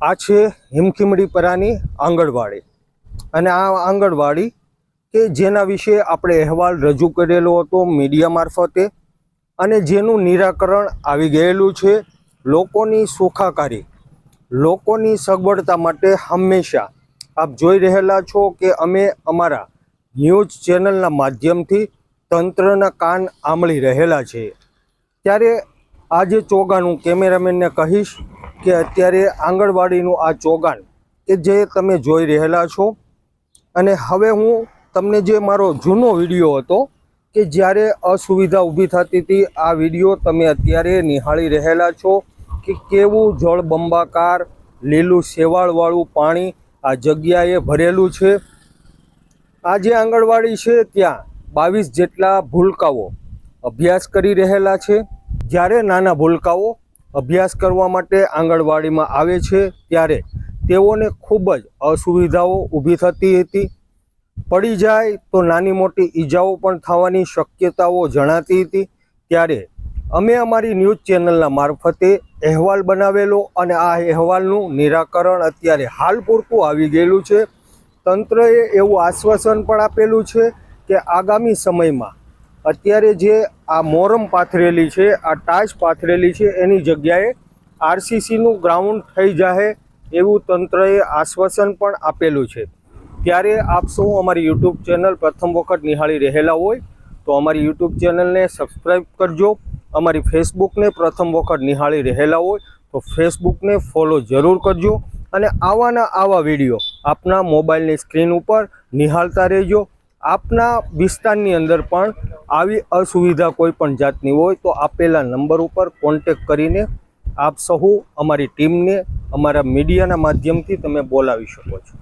આ છે હિમખીમડી પરાની આંગણવાડી. અને આ આંગણવાડી કે જેના વિશે આપણે અહેવાલ રજૂ કરેલો હતો મીડિયા મારફતે અને જેનું નિરાકરણ આવી ગયેલું છે લોકોની સુખાકારી, લોકોની સગવડતા માટે હંમેશા આપ જોઈ રહેલા છો કે અમે અમારા ન્યૂઝ ચેનલના માધ્યમથી તંત્રના કાન આંબળી રહેલા છે ત્યારે આજે ચોગાનું કેમેરામેનને કહીશ કે અત્યારે આંગણવાડીનું આ ચોગાન કે જે તમે જોઈ રહેલા છો. અને હવે હું તમને જે મારો જૂનો વીડિયો હતો કે જ્યારે અસુવિધા ઊભી થતી હતી, આ વીડિયો તમે અત્યારે નિહાળી રહેલા છો કે કેવું જળબંબાકાર લીલું શેવાળવાળું પાણી આ જગ્યાએ ભરેલું છે. આ જે આંગણવાડી છે ત્યાં બાવીસ જેટલા ભૂલકાઓ અભ્યાસ કરી રહેલા છે. જ્યારે નાના ભૂલકાઓ અભ્યાસ કરવા માટે આંગણવાડીમાં આવે છે ત્યારે તેઓને ખૂબ જ અસુવિધાઓ ઊભી થતી હતી. પડી જાય તો નાની મોટી ઈજાઓ પણ થવાની શક્યતાઓ જણાતી હતી. ત્યારે અમે અમારી ન્યૂઝ ચેનલના મારફતે અહેવાલ બનાવેલો અને આ અહેવાલનું નિરાકરણ અત્યારે હાલ પૂરતું આવી ગયેલું છે. તંત્રએ એવું આશ્વાસન પણ આપેલું છે કે આગામી સમયમાં અત્યારે જે આ મોરમ પાથરેલી છે, આ ટાચ પાથરેલી છે, એની જગ્યાએ આરસીસીનું ગ્રાઉન્ડ થઈ જાય એવું તંત્રએ આશ્વાસન પણ આપેલું છે. ત્યારે આપ સૌ અમારી યુટ્યુબ ચેનલ પ્રથમ વખત નિહાળી રહેલા હોય તો અમારી યુટ્યુબ ચેનલને સબસ્ક્રાઈબ કરજો. અમારી ફેસબુકને પ્રથમ વખત નિહાળી રહેલા હોય તો ફેસબુકને ફોલો જરૂર કરજો અને આવાના આવા વીડિયો આપના મોબાઈલની સ્ક્રીન ઉપર નિહાળતા રહેજો. આપના વિસ્તારની અંદર પણ આવી અસુવિધા કોઈ પણ જાતની હોય તો આપેલા નંબર ઉપર કોન્ટેક કરીને આપ સહુ અમારી ટીમને અમારા મીડિયાના માધ્યમથી તમે બોલાવી શકો છો.